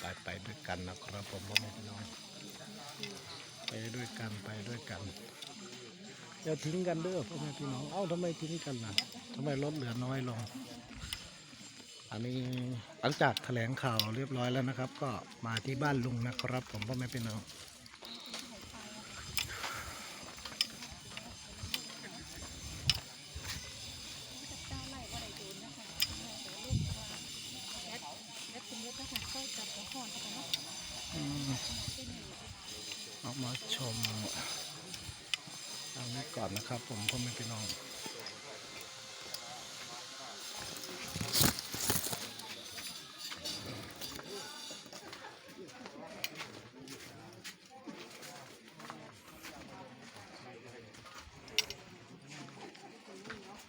ไปไปด้วยกันนะครับผมพ่อแม่พี่น้องไปด้วยกันไปด้วยกันอย่าทิ้งกันเด้อพ่อแม่พี่น้องเอ้าทำไมทิ้งกันล่ะทำไมลดเหลือน้อยลง อันนี้หลังจากแถลงข่าวเรียบร้อยแล้วนะครับ ก็มาที่บ้านลุงนะครับ ผมพ่อแม่พี่น้อง อืมออกมาชมอันนี้ก่อนนะครับ ผมพ่อแม่พี่น้อง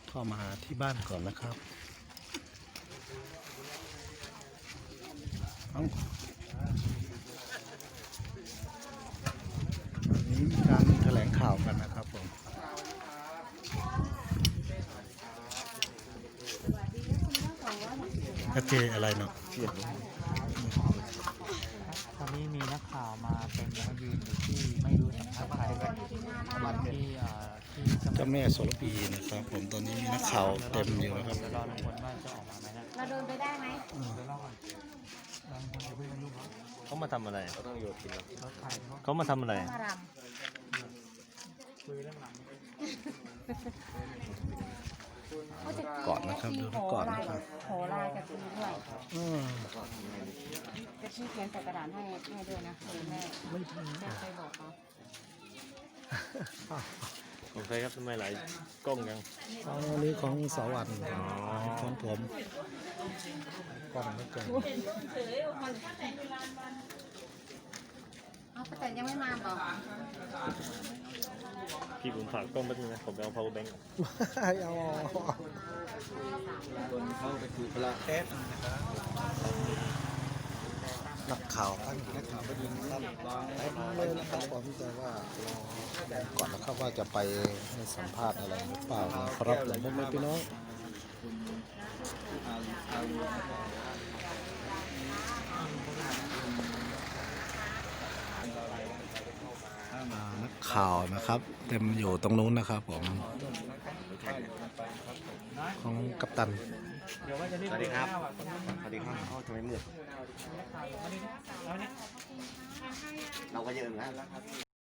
เข้ามาที่บ้านก่อนนะครับเอาวันนี้มีการแถลง ข่าวกันนะครับผมกระเจอะไรเนาะตอนนี้มีนักข่าวมาเต็มแล้วยืนอยู่ที่ไม่รู้สัมภาษณ์ใครที่เอ่อที่จะเจ้าแม่โสระพีนะครับผมตอนนี้มีนักข่าวเต็มอยู่นะครับเดี๋ยวรอลุงพลว่าจะออกมาไหมฮะเราเดินไปได้ไหมเดี๋ยวรอก่อนลุงพลจะคุยกับลูกเขาเขามาทำอะไรเขาต้องโยกินรถไฟเขาเขามาทำอะไร มารคุยเรื่องหลังำเขาจะ ก่อนนะครับดูก่อนนะครับขอลายกับตีด้วยอืมจะชี้เขียนใส่กระดาษให้ให้ด้วยนะหรือแม่ไม่ใช่แม่เคยบอกเขาของใครครับทำไมหลายกล้องยังอ๋ออันนี้ของสวรรค์ของผมกล่องไม่เกินเอาป้าแตนยังไม่มาบอก พี่ผมฝากกล้องแป๊บนึงนะผมไปเอา power bank ก่อนเอาเข้าไปคือพละแคสนักข่าวท่านนักข่าวไปยิงครับเต็มเลยนะครับผมแต่ว่ารอก่อนนะครับว่าจะไปให้สัมภาษณ์อะไรหรือเปล่านะครับผมพ่อแม่พี่น้องอ่านัก ข่าวนะครับ เต็มอยู่ตรงนู้นนะครับผมของกัปตัน สวัสดีครับ สวัสดีครับโอ้ทำไมมืดวันนี้เอาเนี่ยเราก็เยอะนะ